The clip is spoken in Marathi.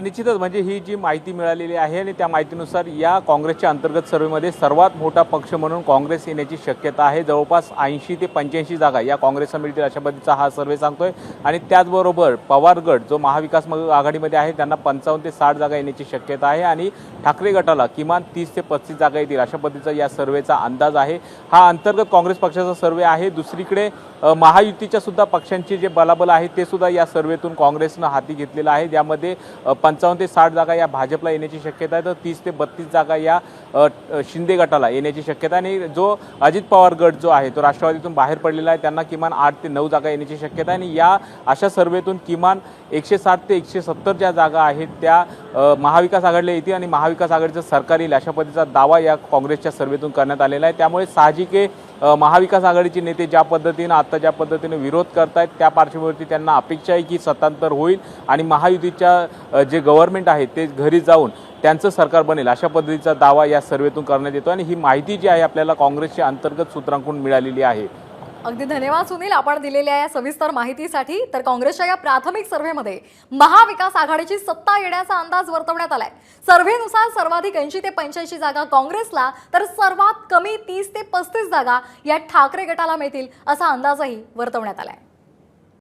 निश्चितच म्हणजे ही जी माहिती मिळालेली आहे आणि त्या माहितीनुसार या काँग्रेसच्या अंतर्गत सर्वेमध्ये सर्वात मोठा पक्ष म्हणून काँग्रेस येण्याची शक्यता आहे. जवळपास ऐंशी ते पंच्याऐंशी जागा या काँग्रेसला मिळतील अशा पद्धतीचा हा सर्वे सांगतोय. आणि त्याचबरोबर पवारगड जो महाविकास आघाडीमध्ये आहे त्यांना पंचावन्न ते साठ जागा येण्याची शक्यता आहे आणि ठाकरे गटाला किमान तीस ते पस्तीस जागा येतील अशा पद्धतीचा या सर्वेचा अंदाज आहे. हा अंतर्गत काँग्रेस पक्षाचा सर्वे आहे. दुसरीकडे महायुतीच्या सुद्धा पक्षांचे जे बलाबल आहे ते सुद्धा या सर्वेतून काँग्रेसनं हाती घेतलेलं आहे. ज्यामध्ये पंचावन्न ते साठ जागा या भाजपला येण्याची शक्यता आहे. तर तीस ते बत्तीस जागा या शिंदे गटाला येण्याची शक्यता आहे. आणि जो अजित पवार गट जो आहे तो राष्ट्रवादीतून बाहेर पडलेला आहे त्यांना किमान आठ ते नऊ जागा येण्याची शक्यता आहे. आणि या अशा सर्वेतून किमान एकशे साठ ते एकशे सत्तर ज्या जागा आहेत त्या महाविकास आघाडीला येतील. आणि महाविकास आघाडीचं सरकार येईल अशा पद्धतीचा दावा या काँग्रेसच्या सर्वेतून करण्यात आलेला आहे. त्यामुळे साहजिक आहे महाविकास आघाडीचे नेते ज्या पद्धतीनं आता ज्या पद्धतीने विरोध करतायत त्या पार्श्वभूमीवरती त्यांना अपेक्षा आहे की सत्तांतर होईल आणि महायुतीच्या जे गव्हर्नमेंट आहे ते घरी जाऊन त्यांचं सरकार बनेल अशा पद्धतीचा दावा या सर्वेतून करण्यात येतो आणि ही माहिती जी आहे आपल्याला काँग्रेसच्या अंतर्गत सूत्रांकडून मिळालेली आहे. अगदी धन्यवाद सुनील आपण दिलेल्या या सविस्तर माहितीसाठी. तर काँग्रेसच्या या प्राथमिक सर्व्हेमध्ये महाविकास आघाडीची सत्ता येण्याचा अंदाज वर्तवण्यात आलाय. सर्व्हेनुसार सर्वाधिक ऐंशी ते पंच्याऐंशी जागा काँग्रेसला तर सर्वात कमी तीस ते पस्तीस जागा या ठाकरे गटाला मिळतील असा अंदाजही वर्तवण्यात आलाय.